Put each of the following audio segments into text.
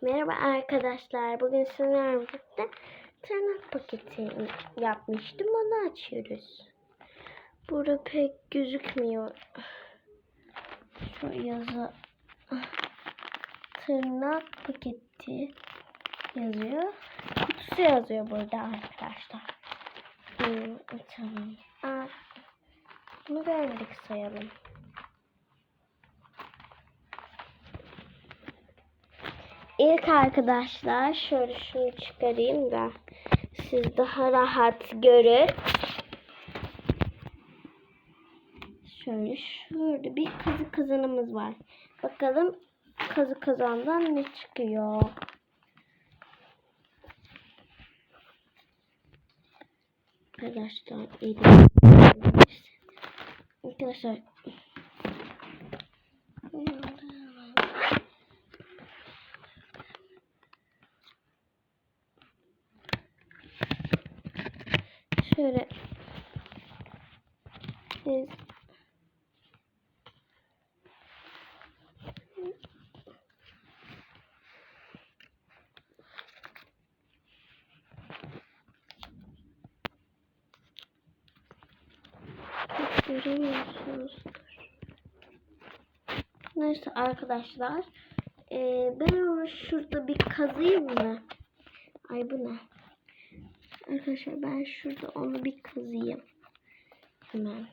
Merhaba arkadaşlar. Bugün sizlerle birlikte tırnak paketi yapmıştım. Onu açıyoruz. Burada pek gözükmüyor. Şu yazı tırnak paketi yazıyor. Kutusu yazıyor burada arkadaşlar. Hmm, tamam. Aa, bunu görmedik sayalım. İlk arkadaşlar şöyle şunu çıkarayım da siz daha rahat görün. Şöyle şurada bir kazı kazanımız var. Bakalım kazı kazandan ne çıkıyor. Arkadaşlar elim. Arkadaşlar şöyle biz göremiyorsunuzdur. Neyse arkadaşlar. Ee, ben onu şurada bir kazıyım mı? Ay bu ne? Arkadaşlar ben şurada onu bir kazıyım. Hemen.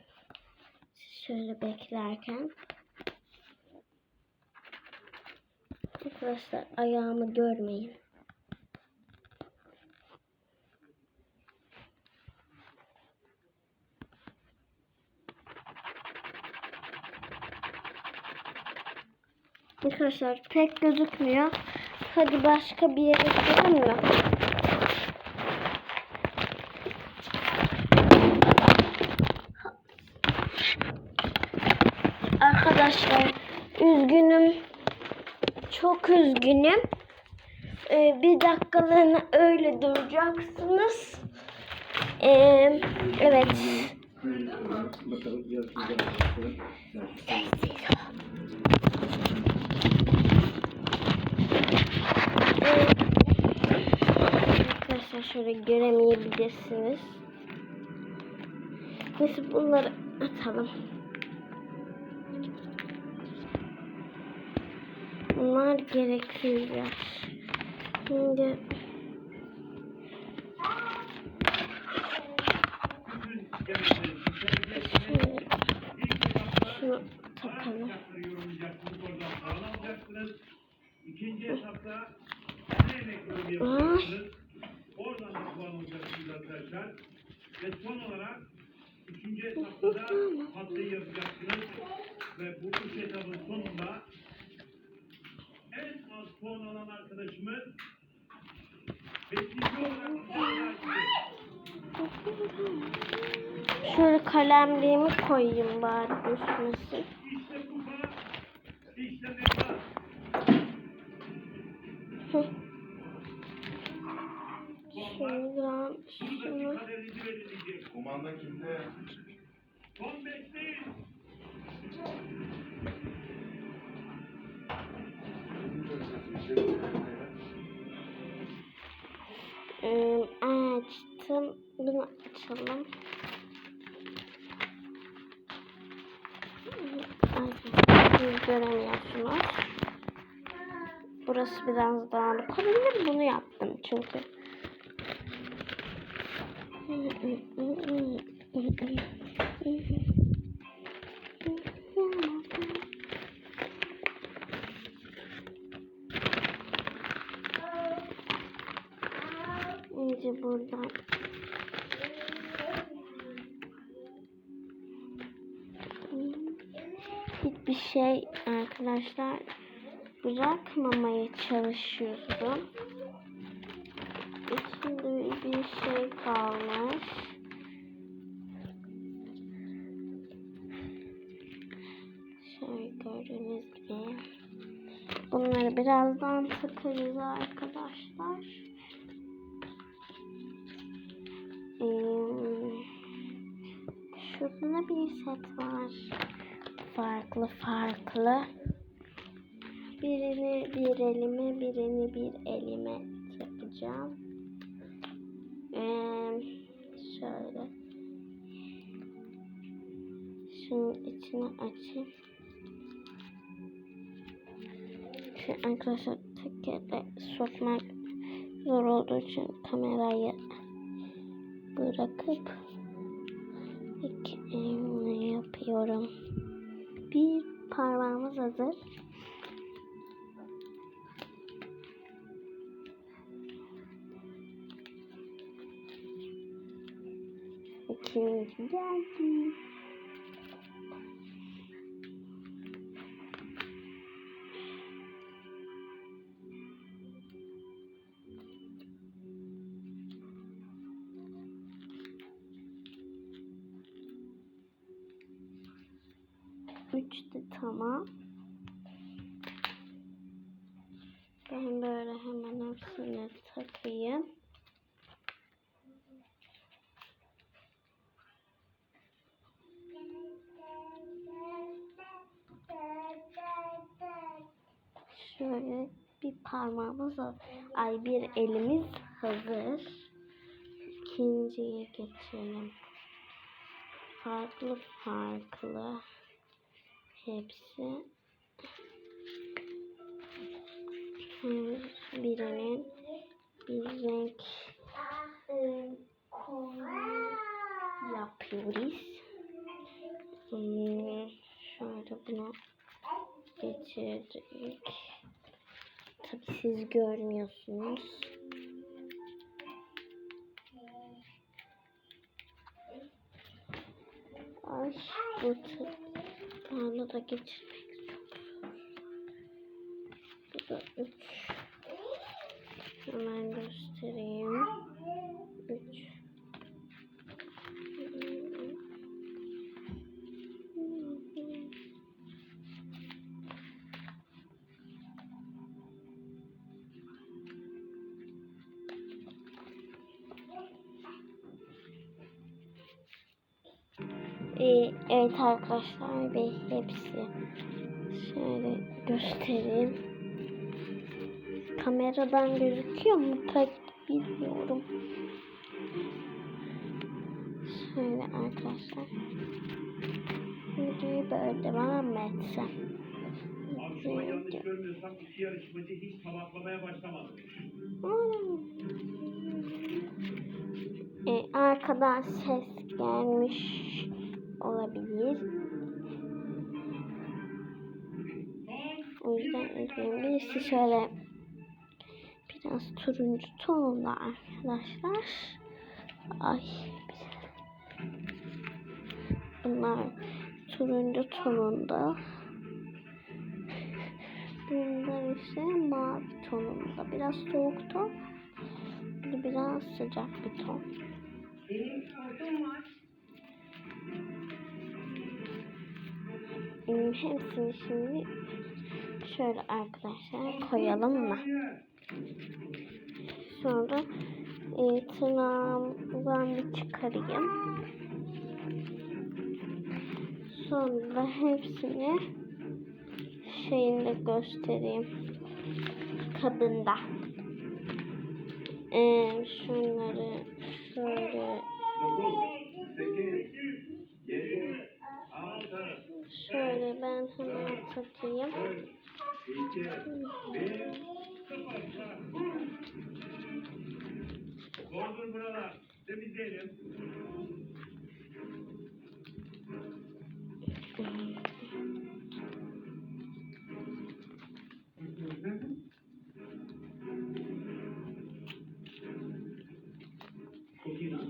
Şöyle beklerken. Arkadaşlar ayağımı görmeyin. Arkadaşlar pek gözükmüyor. Hadi başka bir yere gidelim mi? Arkadaşlar üzgünüm. Çok üzgünüm. Ee, bir dakikalığına öyle duracaksınız. Ee, evet. Arkadaşlar şöyle göremeyebilirsiniz. Neyse bunları atalım. Bunlar gereksizler. Şimdi şunu takalım. İkinci etapta ne emek Ay. yapacaksınız? Oradan da puan alacaksınız arkadaşlar. Ve son olarak üçüncü etapta da tatlıyı yapacaksınız. Ve bu üç etapın sonunda en az puan alan arkadaşımız beşinci olarak bize Şöyle kalemliğimi koyayım bari düşmesin. İşte kupa, işte. Şuradan şunu. Kumanda kimde? Son beşteyiz. Açtım. Bunu açalım. Siz göremiyorsunuz. Burası biraz dağınık olabilir. Bunu yaptım çünkü. buradan hiçbir şey arkadaşlar bırakmamaya çalışıyorum. İçinde bir şey kalmış. Şöyle gördüğünüz gibi. Bunları birazdan takarız arkadaşlar. Şurada bir set var. Farklı farklı. Birini bir elime, birini bir elime yapacağım. Ee, şöyle. Şunun içine açayım. Şu arkadaşlar tekerle sokmak zor olduğu için kamerayı bırakıp elimle yapıyorum. Bir parmağımız hazır. İkinci geldi. Üç de tamam. Ben böyle hemen hepsini takayım. Şöyle bir parmağımız. Ay bir elimiz hazır. İkinciye geçelim. Farklı farklı. Hepsi. Birinin bir renk yapıyoruz. Şöyle bunu geçirdik. Tabi siz görmüyorsunuz. Ay bu tane da geçirmek çok zor. Bu. Evet arkadaşlar ve hepsi şöyle göstereyim. Kameradan gözüküyor mu pek bilmiyorum. Şöyle arkadaşlar. Videoyu böyle devam etsem. Ee, arkadan ses gelmiş olabilir. O yüzden üzgünüm. Birisi şöyle biraz turuncu tonda arkadaşlar. Ay. Bunlar turuncu tonunda. Bunlar ise mavi tonunda. Biraz soğuk ton. Biraz sıcak bir ton. Hmm, Hepsini şimdi şöyle arkadaşlar koyalım mı? Sonra e, tırnağımdan bir çıkarayım. Sonra hepsini şeyinde göstereyim. Kabında. Ee, şunları şöyle hemen takayım. Doldur buralar. Temizleyelim. Çok iyi lan.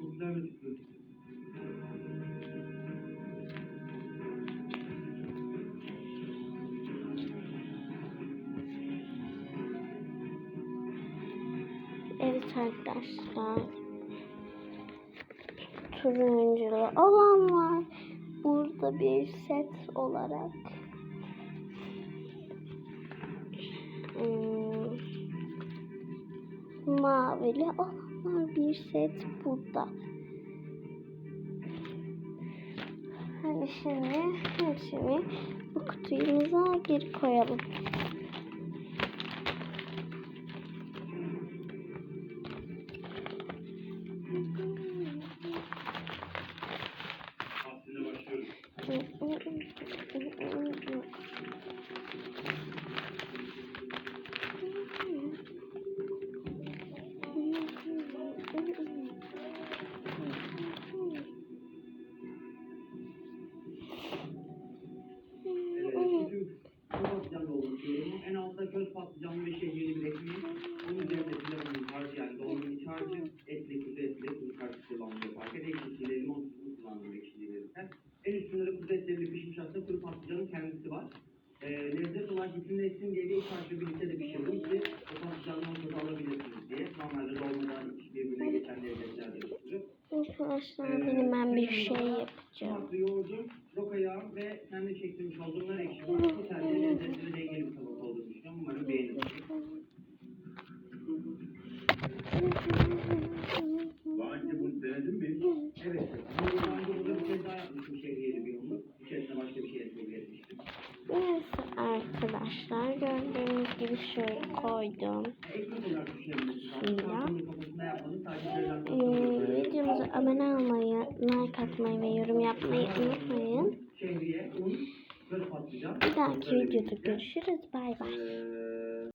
Çok güzel bir arkadaşlar. Turunculu olan var. Burada bir set olarak. Hmm, mavili olanlar bir set burada. Hani şimdi hepsini bu kutumuza geri koyalım. 25'e 20 ekmeği, bunun üzerine pilavın harcı yani dolmanın iç harcı, etli, kuzu etli, kuzu karşı kullanılıyor. Fark edin ekşisiyle limon tuzunu kullanılıyor ekşilerimizden. En üst sınırı kuzu etlerini pişmiş aslında kuru patlıcanın kendisi var. E, lezzet olarak bütünleşsin diye bir iç harcı birlikte de pişirdim ki o patlıcanın ortada alabilirsiniz diye. Normalde dolmadan birbirine geçen lezzetler de pişirir. Arkadaşlar ee, benim ben bir şey yapacağım. Yoğurdum. Arkadaşlar gördüğünüz gibi şöyle koydum. Sadece Ee, videomuza abone olmayı, like atmayı ve yorum yapmayı unutmayın. Bir dahaki videoda görüşürüz. Bay bay.